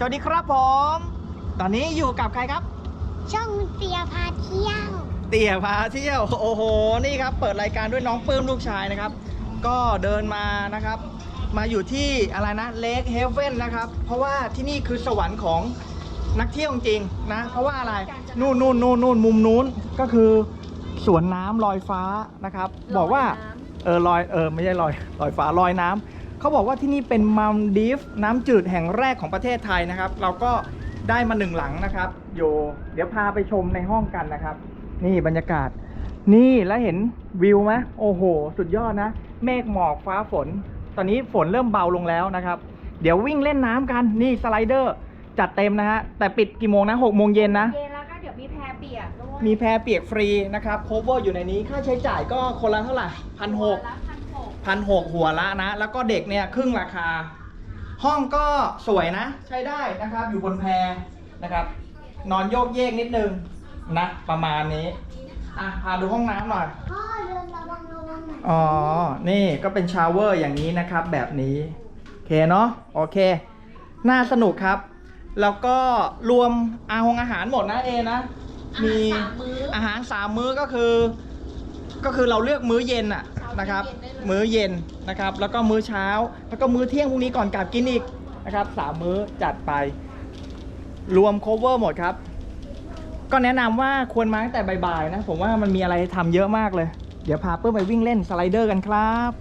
สวัสดีครับผม ตอนนี้อยู่กับใครครับ ช่องเตียพาเที่ยว เตี่ยพาเที่ยวโอ้โหนี่ครับ เปิดรายการด้วยน้องปลื้มลูกชายนะครับ ก็เดินมานะครับ มาอยู่ที่อะไรนะเลคเฮเว่นนะครับ เพราะว่าที่นี่คือสวรรค์ของนักเที่ยวจริงๆนะ เพราะว่าอะไรนู่นนู่นนู่นนู่นมุมนู้นก็คือสวนน้ำลอยฟ้านะครับ บอกว่าเออลอยเออไม่ใช่ลอยลอยฟ้าลอยน้ำ เขาบอกว่าที่นี่เป็นมัลดีฟน้ำจืดแห่งแรกของประเทศไทยนะครับ เราก็ได้มาหนึ่งหลังนะครับอยู่เดี๋ยวพาไปชมในห้องกันนะครับ นี่บรรยากาศ นี่แล้วเห็นวิวไหมโอ้โห สุดยอดนะ เมฆหมอกฟ้าฝน ตอนนี้ฝนเริ่มเบาลงแล้วนะครับ เดี๋ยววิ่งเล่นน้ำกันนี่สไลเดอร์จัดเต็มนะฮะแต่ปิดกี่โมงนะหกโมงเย็นนะ เย็นแล้วก็เดี๋ยวมีแพรเปียกด้วยมีแพรเปียกฟรีนะครับโคเวอร์อยู่ในนี้ค่าใช้จ่ายก็คนละเท่าไหร่พันหก ละ พันหกพันหกหัวละนะ แล้วก็เด็กเนี่ยครึ่งราคา ห้องก็สวยนะ ใช้ได้นะครับ อยู่บนแพนะครับ นอนโยกเยกนิดนึงนะ ประมาณนี้ อะพาดูห้องน้ำหน่อย พ่อเดินระวังระวังหน่อยอ๋อ นี่ก็เป็นชาวเวอร์อย่างนี้นะครับ แบบนี้ โอเคเนาะ โอเค น่าสนุกครับ แล้วก็รวมอาหงอาหารหมดนะเอนะ มีสามมื้ออาหารสามมื้อก็คือ ก็คือเราเลือกมื้อเย็นอะ นะครับ มื้อเย็นนะครับ แล้วก็มื้อเช้า แล้วก็มื้อเที่ยงพรุ่งนี้ก่อนกลับกินอีกนะครับสามมื้อจัดไป รวม cover หมดครับ ก็แนะนำว่าควรมาตั้งแต่บ่ายๆนะ ผมว่ามันมีอะไรทำเยอะมากเลย เดี๋ยวพาเปิ้ลไปวิ่งเล่นสไลเดอร์กันครับ